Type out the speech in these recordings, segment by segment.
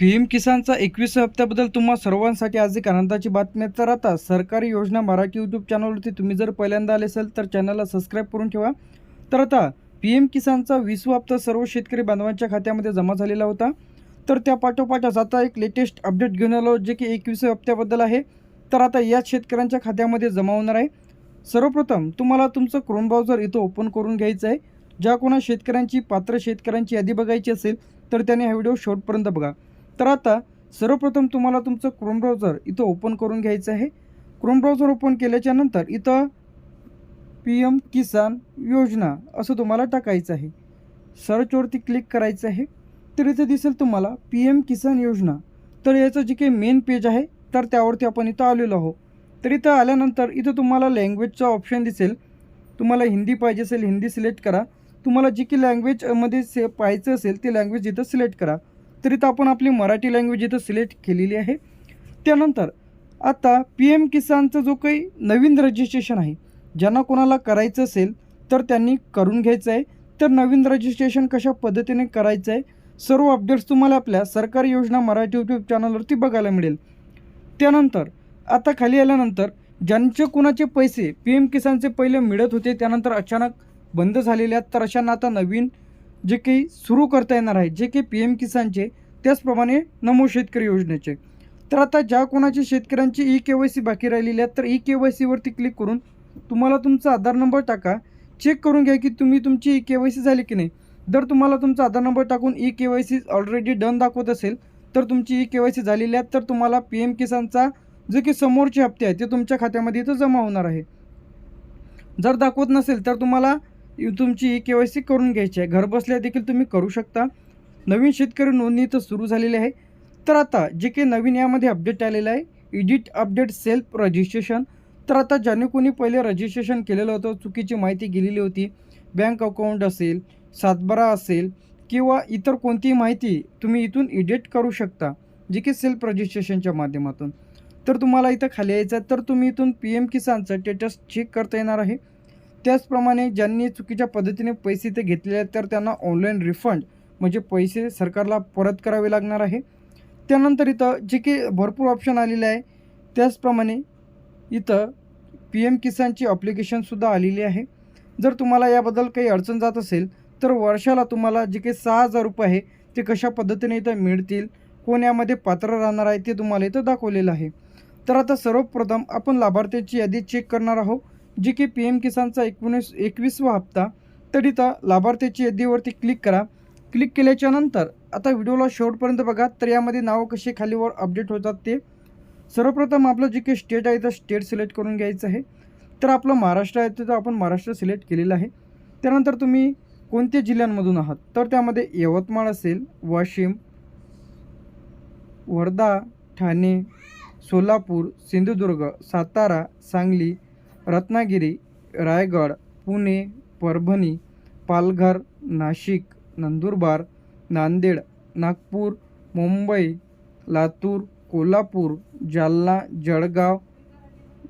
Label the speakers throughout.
Speaker 1: P M किसानचा एकवीस हप्त्याबद्दल तुम्हा सर्वांसाठी आज एक आनंदाची बातमी तर आता सरकारी योजना मराठी यूट्यूब चॅनलवरती तुम्ही जर पहिल्यांदा आले असेल तर चॅनलला सबस्क्राईब करून ठेवा. तर आता पी एम किसानचा वीसवा हप्ता सर्व शेतकरी बांधवांच्या खात्यामध्ये जमा झालेला होता. तर त्या पाठोपाठच आता एक लेटेस्ट अपडेट घेऊन आलो जे की एकवीसव्या हप्त्याबद्दल आहे. तर आता याच शेतकऱ्यांच्या खात्यामध्ये जमा होणार आहे. सर्वप्रथम तुम्हाला तुमचं क्रोम ब्राउझर इथं ओपन करून घ्यायचं आहे. ज्या कोणा शेतकऱ्यांची पात्र शेतकऱ्यांची यादी बघायची असेल तर त्याने हा व्हिडिओ शेवटपर्यंत बघा. तर आता सर्वप्रथम तुम्हाला तुमचं क्रोम ब्राउझर इथं ओपन करून घ्यायचं आहे. क्रोम ब्राउझर ओपन केल्याच्यानंतर इथं पी एम किसान योजना असं तुम्हाला टाकायचं आहे. सर्चवरती क्लिक करायचं आहे. तर इथं दिसेल तुम्हाला पी एम किसान योजना. तर याचं जे काही मेन पेज आहे तर त्यावरती आपण इथं आलेलो आहोत. तर इथं आल्यानंतर इथं तुम्हाला लँग्वेजचा ऑप्शन दिसेल. तुम्हाला हिंदी पाहिजे असेल हिंदी सिलेक्ट करा. तुम्हाला जी की लँग्वेजमध्ये से पाहायचं असेल ती लँग्वेज इथं सिलेक्ट करा. तर आपण आपली मराठी लँग्वेज इथं सिलेक्ट केलेली आहे. त्यानंतर आता पी एम किसानचं जो काही नवीन रजिस्ट्रेशन आहे ज्यांना कोणाला करायचं असेल तर त्यांनी करून घ्यायचं आहे. तर नवीन रजिस्ट्रेशन कशा पद्धतीने करायचं आहे सर्व अपडेट्स तुम्हाला आपल्या सरकारी योजना मराठी यूट्यूब चॅनलवरती बघायला मिळेल. त्यानंतर आता खाली आल्यानंतर ज्यांचे कुणाचे पैसे पी एम किसानचे पहिले मिळत होते त्यानंतर अचानक बंद झालेले आहेत. तर अशांना आता नवीन जे काही सुरू करता येणार आहे जे काही पी एम किसानचे त्याचप्रमाणे नमो शेतकरी योजनेचे. तर आता ज्या कोणाची शेतकऱ्यांची ई के वाय सी बाकी राहिलेली आहेत तर ई के वाय सीवरती क्लिक करून तुम्हाला तुमचा आधार नंबर टाका. चेक करून घ्या की तुम्ही तुमची ई के वाय सी झाली की नाही. जर तुम्हाला तुमचा आधार नंबर टाकून E K Y C already done दाखवत असेल तर तुमची ई के वाय सी झालेली आहे. तर तुम्हाला पी एम किसानचा जे की समोरचे हप्ते आहेत ते तुमच्या खात्यामध्ये इथं जमा होणार आहे. जर दाखवत नसेल तर तुम्हाला तुमची ई के वाय सी करून घ्यायची आहे. घरबसल्या देखील तुम्ही करू शकता. नवीन शेतकरी नोंदणी तर सुरू झालेली आहे. तर आता जे काही नवीन यामध्ये अपडेट आलेलं आहे एडिट अपडेट सेल्फ रजिस्ट्रेशन तर आता ज्याने कोणी पहिले रजिस्ट्रेशन केलेलं होतं चुकीची माहिती गेलेली होती. बँक अकाउंट असेल सातबारा असेल किंवा इतर कोणतीही माहिती तुम्ही इथून एडिट करू शकता जे की सेल्फ रजिस्ट्रेशनच्या माध्यमातून. तर तुम्हाला इथं खाली यायचं आहे. तर तुम्ही इथून पी एम किसानचं स्टेटस चेक करता येणार आहे. त्याचप्रमाणे ज्यांनी चुकीच्या पद्धतीने पैसे ते घेतलेले आहेत तर त्यांना ऑनलाईन रिफंड म्हणजे पैसे सरकारला परत करावे लागणार आहे. त्यानंतर इथं जे की भरपूर ऑप्शन आलेले आहे. त्याचप्रमाणे इथं पी एम किसानची अप्लिकेशनसुद्धा आलेली आहे. जर तुम्हाला याबद्दल काही अडचण जात असेल तर वर्षाला तुम्हाला जे काही सहा हजार रुपये आहे ते कशा पद्धतीने इथं मिळतील कोण यामध्ये पात्र राहणार आहे ते तुम्हाला इथं दाखवलेलं आहे. तर आता सर्वप्रथम आपण लाभार्थ्याची यादी चेक करणार आहोत. जी की पी एम किसानचा एकोणीस एकवीसवा हप्ता तर इथं लाभार्थ्याची यादीवरती क्लिक करा. क्लिक केल्याच्यानंतर आता व्हिडिओला शेवटपर्यंत बघा. तर यामध्ये नावं कसे खालीवर अपडेट होतात ते. सर्वप्रथम आपलं जे काही स्टेट आहे तर स्टेट सिलेक्ट करून घ्यायचं आहे. तर आपलं महाराष्ट्र आहे तर आपण महाराष्ट्र सिलेक्ट केलेलं आहे. त्यानंतर तुम्ही कोणत्या जिल्ह्यांमधून आहात? तर त्यामध्ये यवतमाळ असेल वाशिम वर्धा ठाणे सोलापूर सिंधुदुर्ग सातारा सांगली रत्नागिरी रायगड पुणे परभणी पालघर नाशिक नंदुरबार नांदेड नागपूर मुंबई लातूर कोल्हापूर जालना जळगाव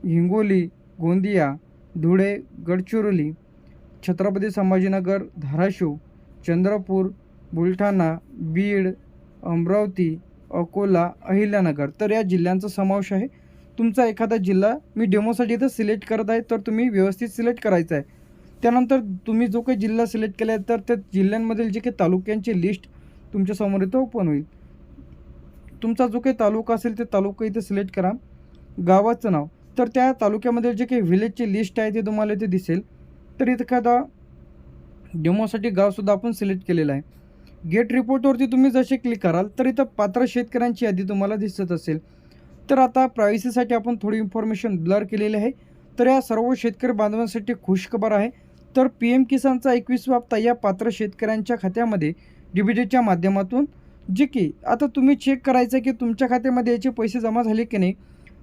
Speaker 1: हिंगोली गोंदिया धुळे गडचिरोली छत्रपती संभाजीनगर धाराशिव चंद्रपूर बुलढाणा बीड अमरावती अकोला अहिल्यानगर. तर या जिल्ह्यांचा समावेश आहे. तुमचा एखादा जिल्हा मी डेमोसाठी इथं सिलेक्ट करत आहे तर तुम्ही व्यवस्थित सिलेक्ट करायचा आहे. त्यानंतर तुम्ही जो काही जिल्हा सिलेक्ट केला तर त्या जिल्ह्यांमधील जे काही तालुक्यांची लिस्ट तुमच्यासमोर इथं ओपन होईल. तुमचा जो काही तालुका असेल ते तालुका इथे सिलेक्ट करा. गावाचं नाव. तर त्या तालुक्यामध्ये जे काही व्हिलेजची लिस्ट आहे ते तुम्हाला इथे दिसेल. तर इथं एखादा डेमोसाठी गावसुद्धा आपण सिलेक्ट केलेलं आहे. गेट रिपोर्टवरती तुम्ही जसे क्लिक कराल तर इथं पात्र शेतकऱ्यांची यादी तुम्हाला दिसत असेल. तर आता प्रायव्हसीसाठी आपण थोडी इन्फॉर्मेशन ब्लर केलेली आहे. तर या सर्व शेतकरी बांधवांसाठी खुशखबर आहे. तर पी एम किसानचा एकवीसवा हप्ता या पात्र शेतकऱ्यांच्या खात्यामध्ये डी बी डीच्या माध्यमातून जे की आता तुम्ही चेक करायचं की तुमच्या खात्यामध्ये याचे पैसे जमा झाले की नाही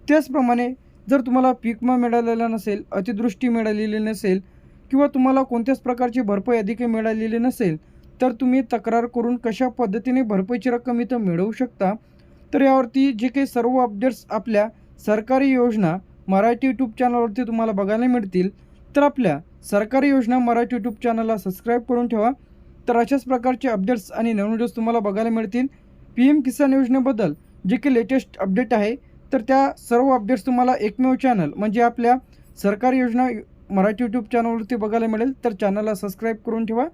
Speaker 1: त्याचप्रमाणे जर तुम्हाला पीक विमा मिळालेला नसेल अतिदृष्टी मिळालेली नसेल किंवा तुम्हाला कोणत्याच प्रकारची भरपाई अधिक मिळालेली नसेल तर तुम्ही तक्रार करून कशा पद्धतीने भरपाईची रक्कम इथं मिळवू शकता? तर यावरती जे काही सर्व अपडेट्स आपल्या सरकारी योजना मराठी यूट्यूब चॅनलवरती तुम्हाला बघायला मिळतील. तर आपल्या सरकारी योजना मराठी यूट्यूब चॅनलला सबस्क्राईब करून ठेवा. तर अशाच प्रकारचे अपडेट्स आणि नवीन व्हिडिओज तुम्हाला बघायला मिळतील. पी एम किसान योजनेबद्दल जे काही लेटेस्ट अपडेट आहे तर त्या सर्व अपडेट्स तुम्हाला एकमेव चॅनल म्हणजे आपल्या सरकारी योजना मराठी यूट्यूब चॅनलवरती बघायला मिळेल. तर चॅनलला सबस्क्राईब करून ठेवा.